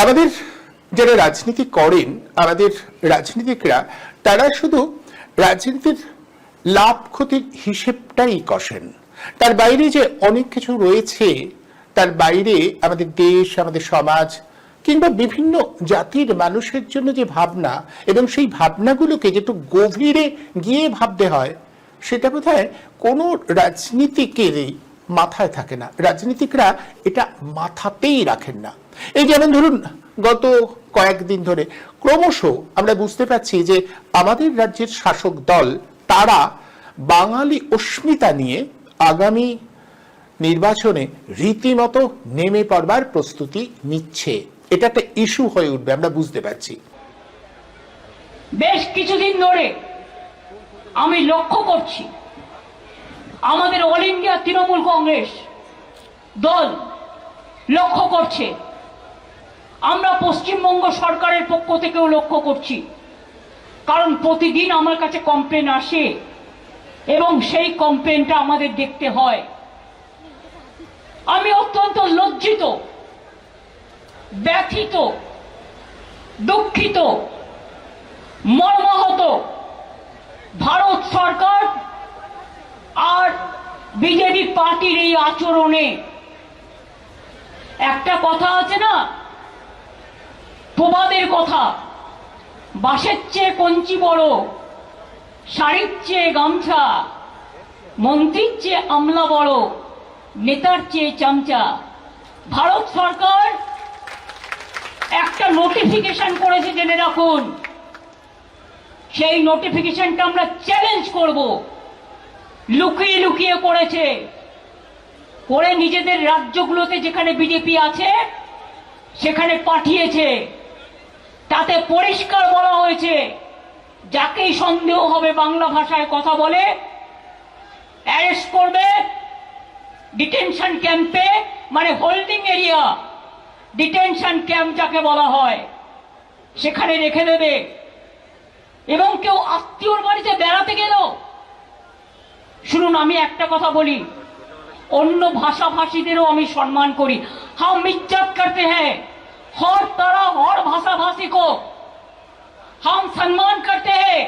আমাদের যারা রাজনীতি করেন, আমাদের রাজনীতিকরা, তারা শুধু রাজনীতির লাভ ক্ষতির হিসেবটাই কষেন। তার বাইরে যে অনেক কিছু রয়েছে, তার বাইরে আমাদের দেশ, আমাদের সমাজ, কিংবা বিভিন্ন জাতির মানুষের জন্য যে ভাবনা, এবং সেই ভাবনাগুলোকে যেটু গভীরে গিয়ে ভাবতে হয়, সেটা বোধ কোনো রাজনীতিকেরই মাথায় থাকে না। রাজনীতিকরা এটা মাথাতেই রাখেন না। এই যেমন ধরুন, গত কয়েকদিন ধরে ক্রমশ আমরা বুঝতে পারছি যে আমাদের রাজ্যের শাসক দল, তারা বাঙালি অস্মিতা নিয়ে আগামী নির্বাচনে রীতিমতো নেমে পড়বার প্রস্তুতি নিচ্ছে। এটা একটা ইস্যু হয়ে উঠবে, আমরা বুঝতে পারছি। বেশ কিছুদিন ধরে আমি লক্ষ্য করছি, আমাদের অল ইন্ডিয়া তৃণমূল কংগ্রেস দল লক্ষ্য করছে আমরা পশ্চিমবঙ্গ সরকারের পক্ষ থেকেও লক্ষ্য করছি। কারণ প্রতিদিন আমার কাছে কমপ্লেন আসে এবং সেই কমপ্লেনটা আমাদের দেখতে হয়। আমি অত্যন্ত লজ্জিত, ব্যথিত, দুঃখিত, মর্মাহত ভারত সরকার আর বিজেপি পার্টির এই আচরণে। একটা কথা আছে না প্রবাদের কথা। বাঁশের চেয়ে কঞ্চি বড়, শাড়ির চেয়ে গামছা, মন্ত্রীর চেয়ে আমলা বড়, নেতার চেয়ে চামচা। ভারত সরকার একটা নোটিফিকেশন করেছে জেনে রাখুন। সেই নোটিফিকেশনটা আমরা চ্যালেঞ্জ করব। লুকিয়ে লুকিয়ে করেছে। করে নিজেদের রাজ্যগুলোতে যেখানে বিজেপি আছে, সেখানে পাঠিয়েছে। তাতে পরিষ্কার বলা হয়েছে, যাকেই সন্দেহ হবে বাংলা ভাষায় কথা বলে অ্যারেস্ট করবে ডিটেনশন ক্যাম্পে মানে হোল্ডিং এরিয়া ডিটেনশন ক্যাম্প যাকে বলা হয়, সেখানে রেখে দেবে। এবং কেউ আত্মীয়র বাড়িতে বেড়াতে গেল। শুনুন, আমি একটা কথা বলি, অন্য ভাষাভাষীদেরও আমি সম্মান করি। হাও ইজ্জত করতে হ্যাঁ हर तरह हर भाषा भाषी को हम सम्मान करते हैं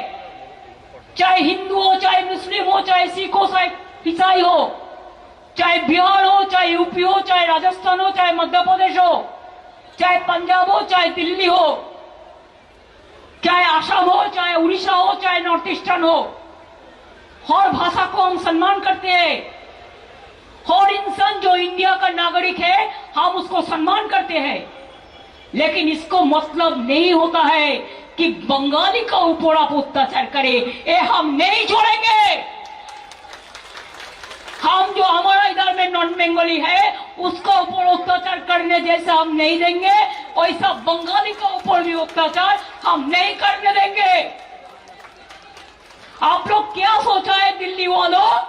चाहे हिंदू हो चाहे मुस्लिम हो चाहे सिख हो चाहे ईसाई हो चाहे बिहार हो चाहे यूपी हो चाहे राजस्थान हो चाहे मध्य प्रदेश हो चाहे पंजाब हो चाहे दिल्ली हो चाहे आसाम हो चाहे उड़ीसा हो चाहे नॉर्थ ईस्टर्न हो हर भाषा को हम सम्मान करते हैं हर इंसान जो इंडिया का नागरिक है हम उसको सम्मान करते हैं लेकिन इसको मतलब नहीं होता है कि बंगाली का ऊपर आप अत्याचार करें। ये हम नहीं छोड़ेंगे। हम जो हमारा इधर में नॉन बंगाली है, उसका ऊपर अत्याचार करने जैसा हम नहीं देंगे। वैसा बंगाली का ऊपर भी अत्याचार हम नहीं करने देंगे। आप लोग क्या सोचा है, दिल्ली वालों?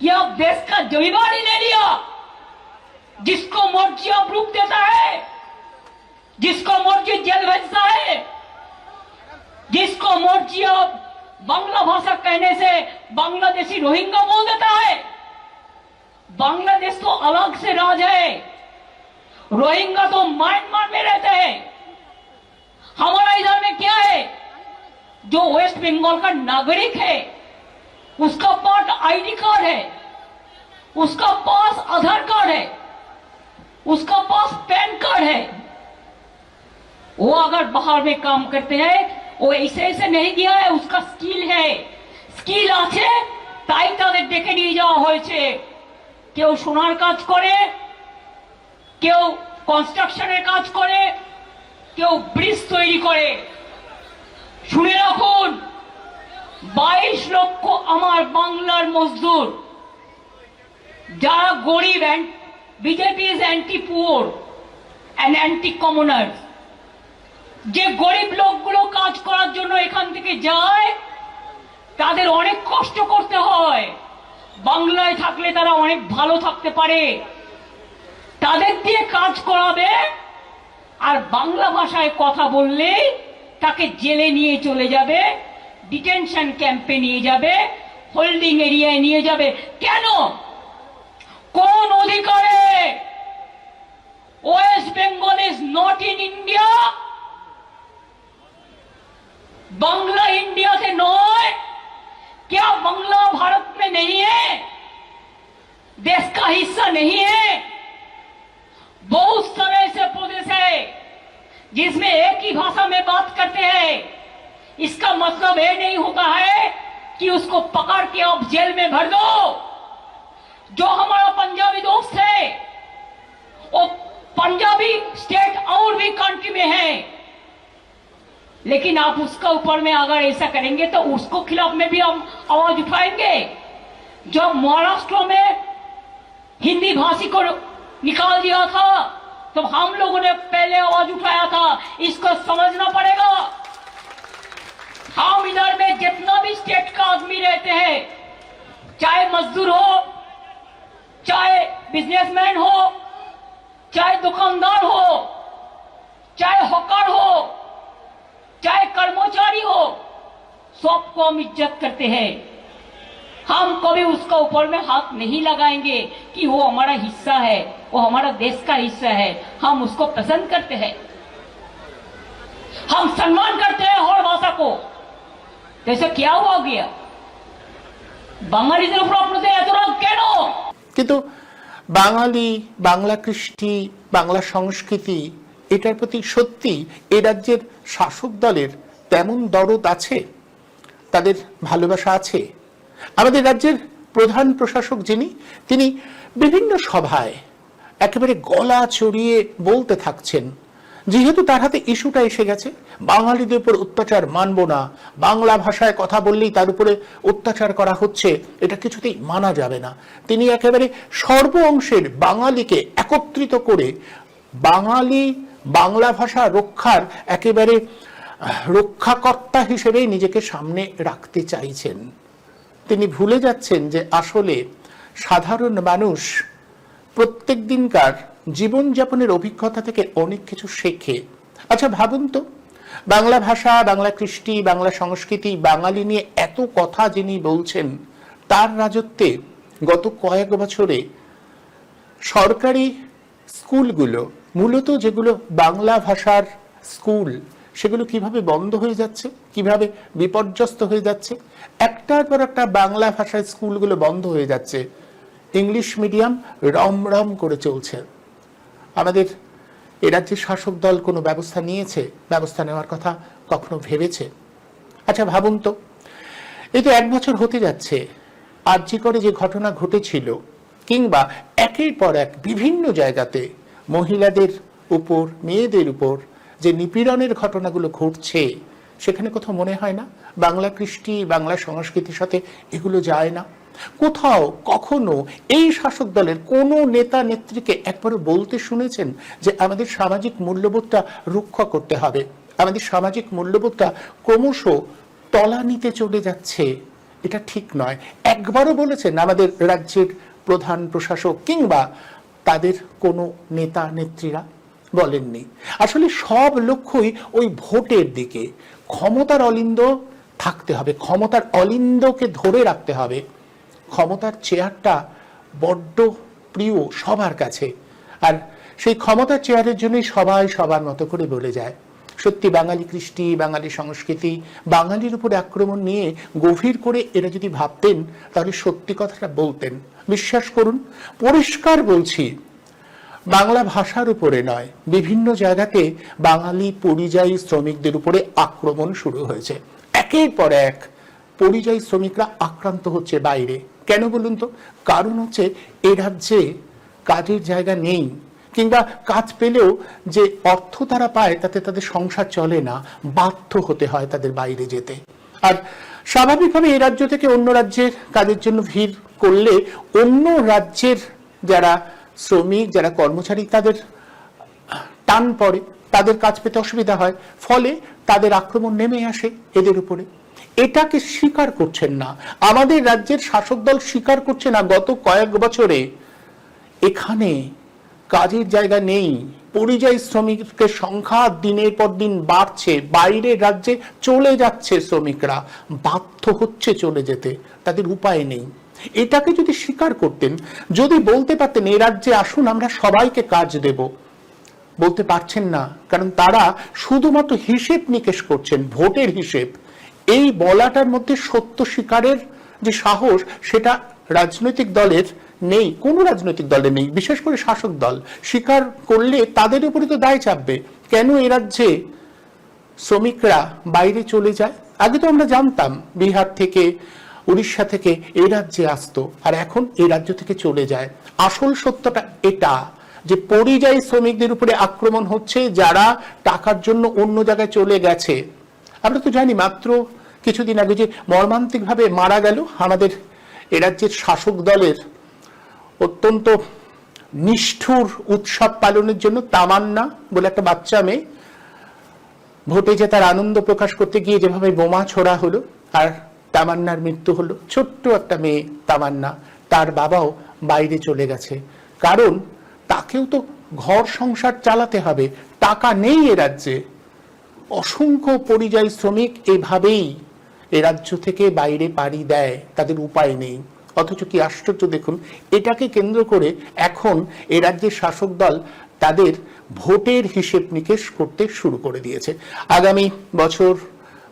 कि आप देश का जिम्मेवारी ले लिया। जिसको मर्ज़ी आप रुक देता है, जिसको मर्ज़ी जेल भेजता है, जिसको मर्ज़ी आप बांग्ला भाषा कहने से बांग्लादेशी रोहिंगा बोल देता है, बांग्लादेश तो अलग से राज है। रोहिंगा तो म्यांमार में रहते हैं। हमारा इधर में क्या है? जो वेस्ट बंगाल का नागरिक है, उसका पास आईडी कार्ड है, उसका पास आधार कार्ड है। उसका पास पैन कार्ड है वो अगर बाहर में काम करते हैं वो ऐसे ऐसे नहीं गया है उसका স্কিল है স্কিল আছে তাই তাদের ডেকে নিয়ে যাওয়া হয়েছে কেউ সোনার কাজ করে কেউ কনস্ট্রাকশনের কাজ করে কেউ ব্রিজ তৈরি করে শুনে রাখুন বাইশ লক্ষ আমার বাংলার মজদুর যারা গরিব BJP is anti poor and anti commoners যে গরিব লোকগুলো কাজ করার জন্য এখান থেকে যায়, তাদের অনেক কষ্ট করতে হয়। বাংলায় থাকলে তারা অনেক ভালো থাকতে পারে। তাদের দিয়ে কাজ করাবে আর বাংলা ভাষায় কথা বললে তাকে জেলে নিয়ে চলে যাবে, ডিটেনশন ক্যাম্পে নিয়ে যাবে, হোল্ডিং এরিয়ায় নিয়ে যাবে। কেন? কোন অধিকারে ওয়েস্ট বেঙ্গলে not in India Bangla India से नॉय क्या बांग्ला भारत में नहीं है देश का हिस्सा नहीं है बहुत समय से प्रदेश है जिसमें एक ही भाषा में बात करते हैं इसका मतलब ये नहीं होता है कि उसको पकड़ के आप जेल में भर दो जो हमारा पंजाबी दोस्त है, वो पंजाबी स्टेट और भी कंट्री में है। लेकिन आप उसका ऊपर में अगर ऐसा करेंगे तो उसको खिलाफ में भी हम आवाज़ उठाएँगे। जब महाराष्ट्र में हिंदी भाषी को निकाल दिया था तो हम लोगों ने पहले आवाज़ उठाया था, इसको समझना पड़ेगा। हम इधर में जितना भी स्टेट का आदमी रहते हैं, चाहे मजदूर हो चाहे बिजनेसमैन हो चाहे दुकानदार हो चाहे हॉकर हो चाहे कर्मचारी हो सबको हम इज्जत करते हैं हम कभी उसका ऊपर में हाथ नहीं लगाएंगे कि वो हमारा हिस्सा है वो हमारा देश का हिस्सा है हम उसको पसंद करते हैं हम सम्मान करते हैं हर भाषा को जैसे क्या हुआ गया বাঙালিদের উপর আপনাদের এত রাগ কেন কিন্তু বাঙালি, বাংলা কৃষ্টি, বাংলা সংস্কৃতি, এটার প্রতি সত্যি এ রাজ্যের শাসক দলের তেমন দরদ আছে? তাদের ভালোবাসা আছে? আমাদের রাজ্যের প্রধান প্রশাসক যিনি, তিনি বিভিন্ন সভায় একেবারে গলা চড়িয়ে বলতে থাকছেন যেহেতু তার হাতে ইস্যুটা এসে গেছে, বাঙালিদের উপর অত্যাচার মানব না। বাংলা ভাষায় কথা বললেই তার উপরে অত্যাচার করা হচ্ছে, এটা কিছুতেই মানা যাবে না। তিনি একেবারে সর্ব অংশের বাঙালিকে একত্রিত করে বাঙালি, বাংলা ভাষা রক্ষার একেবারে রক্ষাকর্তা হিসেবেই নিজেকে সামনে রাখতে চাইছেন। তিনি ভুলে যাচ্ছেন যে আসলে সাধারণ মানুষ প্রত্যেক দিনকার জীবনযাপনের অভিজ্ঞতা থেকে অনেক কিছু শেখে। আচ্ছা ভাবুন তো, বাংলা ভাষা, বাংলা কৃষ্টি, বাংলা সংস্কৃতি, বাঙালি নিয়ে এত কথা যিনি বলছেন, তার রাজত্বে গত কয়েক বছরে সরকারি স্কুলগুলো, মূলত যেগুলো বাংলা ভাষার স্কুল, সেগুলো কীভাবে বন্ধ হয়ে যাচ্ছে, কীভাবে বিপর্যস্ত হয়ে যাচ্ছে, একটার পর একটা বাংলা ভাষার স্কুলগুলো বন্ধ হয়ে যাচ্ছে, ইংলিশ মিডিয়াম রমরম করে চলছে। আমাদের এ রাজ্যের শাসক দল কোনো ব্যবস্থা নিয়েছে? ব্যবস্থা নেওয়ার কথা কখনো ভেবেছে? আচ্ছা ভাবুন তো। এই তো এক বছর হতে যাচ্ছে। আর্জি করে যে ঘটনা ঘটেছিল, কিংবা একের পর এক বিভিন্ন জায়গাতে মহিলাদের উপর, মেয়েদের উপর যে নিপীড়নের ঘটনাগুলো ঘটছে, সেখানে কোথাও মনে হয় না? বাংলা কৃষ্টি, বাংলা সংস্কৃতির সাথে এগুলো যায় না? কোথাও কখনো এই শাসক দলের কোনো নেতা নেত্রীকে একবারও বলতে শুনেছেন যে আমাদের সামাজিক মূল্যবোধটা রক্ষা করতে হবে? আমাদের সামাজিক মূল্যবোধটা ক্রমশ তলানিতে চলে যাচ্ছে। এটা ঠিক নয়। একবারও বলেছেন আমাদের রাজ্যের প্রধান প্রশাসক কিংবা তাদের কোনো নেতা নেত্রীরা বলেননি। আসলে সব লক্ষ্যই ওই ভোটের দিকে। ক্ষমতার অলিন্দ থাকতে হবে। ক্ষমতার অলিন্দকে ধরে রাখতে হবে। ক্ষমতার চেয়ারটা বড্ড প্রিয় সবার কাছে। আর সেই ক্ষমতার চেয়ারের জন্যই সবাই সবার মতো করে বলে যায়। সত্যি, বাঙালি কৃষ্টি, বাঙালি সংস্কৃতি, বাঙালির উপরে আক্রমণ নিয়ে গভীর করে এরা যদি ভাবতেন, তাহলে সত্যি কথাটা বলতেন। বিশ্বাস করুন, পরিষ্কার বলছি, বাংলা ভাষার উপরে নয়, বিভিন্ন জায়গাতে বাঙালি পরিযায়ী শ্রমিকদের উপরে আক্রমণ শুরু হয়েছে। একের পর এক পরিযায়ী শ্রমিকরা আক্রান্ত হচ্ছে বাইরে। কেন বলুন তো? কারণ হচ্ছে এ রাজ্যে কাজের জায়গা নেই, কিংবা কাজ পেলেও যে অর্থ তারা পায় তাতে তাদের সংসার চলে না, বাধ্য হতে হয় তাদের বাইরে যেতে। আর স্বাভাবিকভাবে এই রাজ্য থেকে অন্য রাজ্যের কাজের জন্য ভিড় করলে অন্য রাজ্যের যারা শ্রমিক, যারা কর্মচারী তাদের টান পড়ে, তাদের কাজ পেতে অসুবিধা হয়, ফলে তাদের আক্রমণ নেমে আসে এদের উপরে। এটাকে স্বীকার করছেন না। আমাদের রাজ্যের শাসক দল স্বীকার করছে না গত কয়েক বছরে। এখানে কাজের জায়গা নেই। পরিযায়ী শ্রমিকের সংখ্যা দিনের পর দিন বাড়ছে। বাইরের রাজ্যে চলে যাচ্ছে শ্রমিকরা। বাধ্য হচ্ছে চলে যেতে। তাদের উপায় নেই। এটাকে যদি স্বীকার করতেন, যদি বলতে পারতেন, এ রাজ্যে আসুন, আমরা সবাইকে কাজ দেব। বলতে পারছেন না। কারণ তারা শুধুমাত্র হিসেব নিকেশ করছেন, ভোটের হিসেব। এই বলাটার মধ্যে সত্য স্বীকারের যে সাহস, সেটা রাজনৈতিক দলের নেই, কোনো রাজনৈতিক দলের নেই, বিশেষ করে শাসক দল। স্বীকার করলে তাদের উপরে তো দায় চাপবে। কেন এ রাজ্যে শ্রমিকরা বাইরে চলে যায়? আগে তো আমরা জানতাম, বিহার থেকে, উড়িষ্যা থেকে এই রাজ্যে আসতো, আর এখন এই রাজ্য থেকে চলে যায়। আসল সত্যটা এটা, যে পরিযায়ী শ্রমিকদের উপরে আক্রমণ হচ্ছে, যারা টাকার জন্য অন্য জায়গায় চলে গেছে। আমরা তো জানি মাত্র কিছুদিন আগে যে মর্মান্তিকভাবে মারা গেল আমাদের এ রাজ্যের শাসক দলের অত্যন্ত নিষ্ঠুর উৎসব পালনের জন্য তামান্না বলে একটা বাচ্চা মেয়ে ভোটে যে তার আনন্দ প্রকাশ করতে গিয়ে যেভাবে বোমা ছোড়া হলো আর তামান্নার মৃত্যু হলো, ছোট্ট একটা মেয়ে তামান্না, তার বাবাও বাইরে চলে গেছে। কারণ তাকেও তো ঘর সংসার চালাতে হবে, টাকা নেই এ রাজ্যে। অসংখ্য পরিযায়ী শ্রমিক এভাবেই এ রাজ্য থেকে বাইরে পাড়ি দেয়, তাদের উপায় নেই। অথচ কি আশ্চর্য দেখুন, এটাকে কেন্দ্র করে এখন এ রাজ্যের শাসক দল তাদের ভোটের হিসেব নিকেশ করতে শুরু করে দিয়েছে। আগামী বছর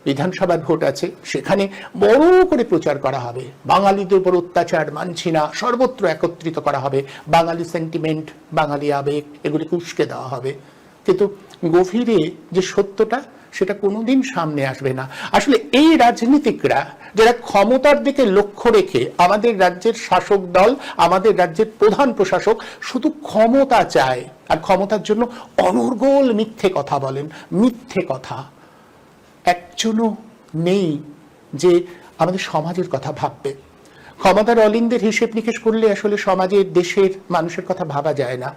বিধানসভার ভোট আছে, সেখানে বড় করে প্রচার করা হবে। বাঙালিদের উপর অত্যাচার মানছি না, সর্বত্র একত্রিত করা হবে। বাঙালি সেন্টিমেন্ট বাঙালি আবেগ, এগুলিকে উস্কে দেওয়া হবে। কিন্তু গভীরে যে সত্যটা, সেটা কোনোদিন সামনে আসবে না। আসলে এই রাজনীতিকরা যারা ক্ষমতার দিকে লক্ষ্য রেখে আমাদের রাজ্যের শাসক দল, আমাদের রাজ্যের প্রধান প্রশাসক শুধু ক্ষমতা চায় আর ক্ষমতার জন্য অনর্গল মিথ্যে কথা বলেন, মিথ্যে কথা। একজনও নেই যে আমাদের সমাজের কথা ভাববে। ক্ষমতার অলিন্দের হিসেব নিকেশ করলে আসলে সমাজের দেশের মানুষের কথা ভাবা যায় না।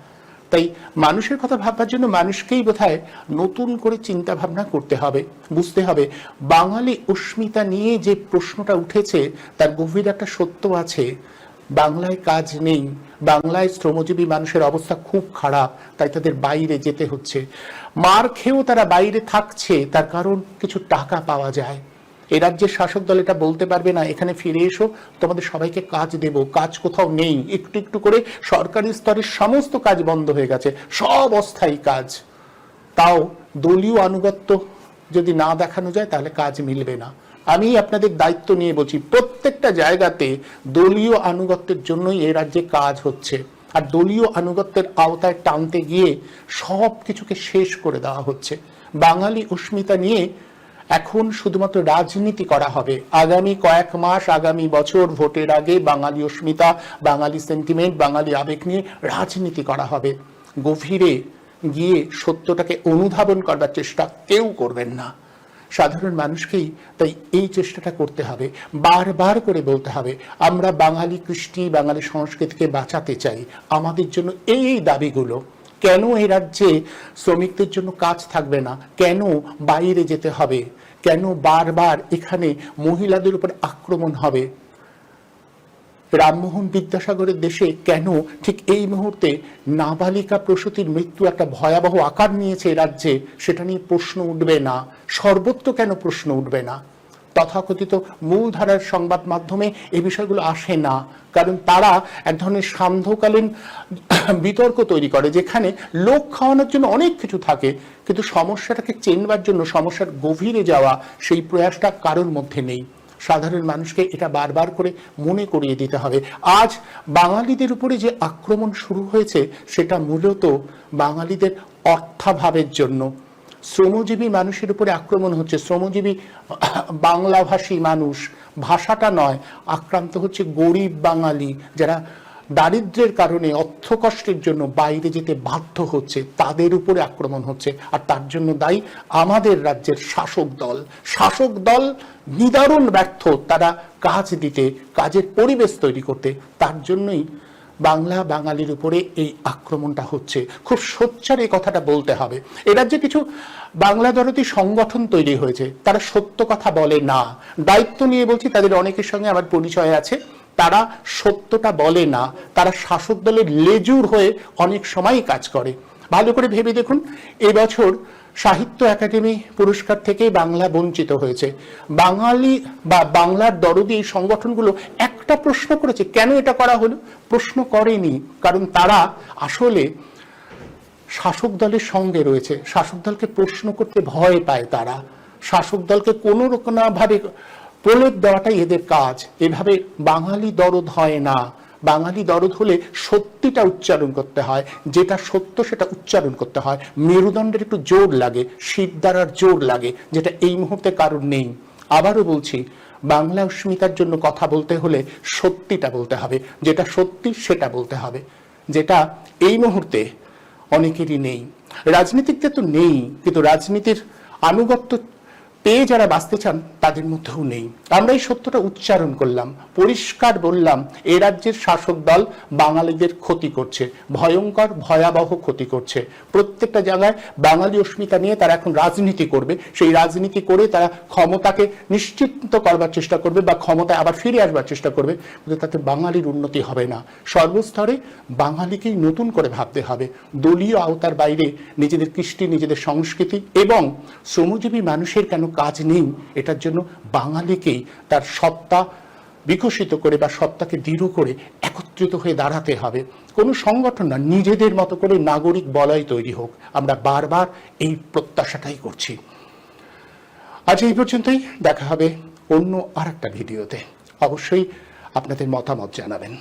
তাই মানুষের কথা ভাববার জন্য মানুষকেই বোধহয় নতুন করে চিন্তা ভাবনা করতে হবে, বুঝতে হবে। বাঙালি অস্মিতা নিয়ে যে প্রশ্নটা উঠেছে, তার গভীর একটা সত্য আছে। বাংলায় কাজ নেই, বাংলায় শ্রমজীবী মানুষের অবস্থা খুব খারাপ, তাই তাদের বাইরে যেতে হচ্ছে। মার খেয়েও তারা বাইরে থাকছে, তার কারণ কিছু টাকা পাওয়া যায়। এ রাজ্যের শাসক দল এটা বলতে পারবে না, এখানে ফিরে এসো, তোমাদের সবাইকে কাজ দেব, কাজ কোথাও নেই। একটু একটু করে সরকারি স্তরের সমস্ত কাজ বন্ধ হয়ে গেছে, সব অস্থায়ী কাজ। তাও দলীয় আনুগত্য যদি না দেখানো যায়, তাহলে কাজ মিলবে না। আমি আপনাদের দায়িত্ব নিয়ে বলছি, প্রত্যেকটা জায়গাতে দলীয় আনুগত্যের জন্যই এ রাজ্যে কাজ হচ্ছে। আর দলীয় আনুগত্যের আওতায় টানতে গিয়ে সব কিছুকে শেষ করে দেওয়া হচ্ছে। বাঙালি অস্মিতা নিয়ে এখন শুধুমাত্র রাজনীতি করা হবে। আগামী কয়েক মাস, আগামী বছর ভোটের আগে বাঙালি অস্মিতা, বাঙালি সেন্টিমেন্ট বাঙালি আবেগ নিয়ে রাজনীতি করা হবে। গভীরে গিয়ে সত্যটাকে অনুধাবন করবার চেষ্টা কেউ করবেন না। সাধারণ মানুষকেই তাই এই চেষ্টাটা করতে হবে। বারবার করে বলতে হবে, আমরা বাঙালি কৃষ্টি, বাঙালি সংস্কৃতিকে বাঁচাতে চাই। আমাদের জন্য এই এই দাবিগুলো কেন এই রাজ্যে শ্রমিকদের জন্য কাজ থাকবে না? কেন বাইরে যেতে হবে? কেন বারবার এখানে মহিলাদের উপর আক্রমণ হবে? রামমোহন বিদ্যাসাগরের দেশে কেন ঠিক এই মুহূর্তে নাবালিকা প্রসূতির মৃত্যু একটা ভয়াবহ আকার নিয়েছে রাজ্যে? সেটা নিয়ে প্রশ্ন উঠবে না। সর্বত্র কেন প্রশ্ন উঠবে না? তথাকথিত মূলধারার সংবাদ মাধ্যমে এই বিষয়গুলো আসে না। কারণ তারা এক ধরনের সান্ধ্যকালীন বিতর্ক তৈরি করে, যেখানে লোক খাওয়ানোর জন্য অনেক কিছু থাকে, কিন্তু সমস্যাটাকে চেনবার জন্য, সমস্যার গভীরে যাওয়া সেই প্রয়াসটা কারোর মধ্যে নেই। সাধারণ মানুষকে এটা বারবার করে মনে করিয়ে দিতে হবে। আজ বাঙালিদের উপরে যে আক্রমণ শুরু হয়েছে, সেটা মূলত বাঙালিদের অর্থাভাবের জন্য। শ্রমজীবী মানুষের উপরে আক্রমণ হচ্ছে। শ্রমজীবী বাংলাভাষী মানুষ, ভাষাটা নয়, আক্রান্ত হচ্ছে গরিব বাঙালি যারা দারিদ্র্যের কারণে অর্থ কষ্টের জন্য বাইরে যেতে বাধ্য হচ্ছে, তাদের উপরে আক্রমণ হচ্ছে। আর তার জন্য দায়ী আমাদের রাজ্যের শাসক দল। শাসক দল নিদারুণ ব্যর্থ, তারা কাজ দিতে, কাজের পরিবেশ তৈরি করতে। তার জন্যই বাংলা বাঙালির উপরে এই আক্রমণটা হচ্ছে। খুব সোচ্চার এই কথাটা বলতে হবে। এ যে কিছু বাংলা দরদি সংগঠন তৈরি হয়েছে। তারা সত্য কথা বলে না। দায়িত্ব নিয়ে বলছি, তাদের অনেকের সঙ্গে আমার পরিচয় আছে। তারা সত্যটা বলে না। তারা শাসক দলের লেজুর হয়ে অনেক সময়ই কাজ করে। ভালো করে ভেবে দেখুন এবছর সাহিত্য একাডেমি পুরস্কার থেকে বাংলা বঞ্চিত হয়েছে। বাঙালি বা বাংলার দরদি এই সংগঠনগুলো একটা প্রশ্ন করেছে, কেন এটা করা হলো? প্রশ্ন করেনি, কারণ তারা আসলে শাসক দলের সঙ্গে রয়েছে। শাসক দলকে প্রশ্ন করতে ভয় পায় তারা। শাসক দলকে কোনো রকম ভাবে প্রলেপ দেওয়াটাই এদের কাজ। এভাবে বাঙালি দরদ হয় না। বাঙালি দরদ হলে সত্যিটা উচ্চারণ করতে হয়, যেটা সত্য সেটা উচ্চারণ করতে হয়। মেরুদণ্ডের একটু জোর লাগে শিরদাঁড়ার জোর লাগে, যেটা এই মুহূর্তে কারণ নেই। আবারও বলছি, বাংলা অস্মিতার জন্য কথা বলতে হলে সত্যিটা বলতে হবে, যেটা সত্যি সেটা বলতে হবে, যেটা এই মুহূর্তে অনেকেরই নেই। রাজনীতিকদের তো নেই, কিন্তু রাজনীতির আনুগত্য পেয়ে যারা বাঁচতে চান, তাদের মধ্যেও নেই। আমরা এই সত্যটা উচ্চারণ করলাম, পরিষ্কার বললাম, এ রাজ্যের শাসক দল বাঙালিদের ক্ষতি করছে, ভয়ঙ্কর, ভয়াবহ ক্ষতি করছে। প্রত্যেকটা জায়গায় বাঙালি অস্মিতা নিয়ে তারা এখন রাজনীতি করবে, সেই রাজনীতি করে তারা ক্ষমতাকে নিশ্চিত করবার চেষ্টা করবে বা ক্ষমতায় আবার ফিরে আসবার চেষ্টা করবে, কিন্তু তাতে বাঙালির উন্নতি হবে না। সর্বস্তরে বাঙালিকেই নতুন করে ভাবতে হবে। দলীয় আওতার বাইরে নিজেদের কৃষ্টি, নিজেদের সংস্কৃতি এবং শ্রমজীবী মানুষের কেন কাজ নেই, এটার জন্য বাঙালিকেই তার সত্তা বিকশিত করে বা সত্তাকে দৃঢ় করে একত্রিত হয়ে দাঁড়াতে হবে। কোনো সংগঠন না, নিজেদের মতো করে নাগরিক বলয় তৈরি হোক। আমরা বারবার এই প্রত্যাশাটাই করছি। আজ এই পর্যন্তই, দেখা হবে অন্য আর একটা ভিডিওতে। অবশ্যই আপনাদের মতামত জানাবেন।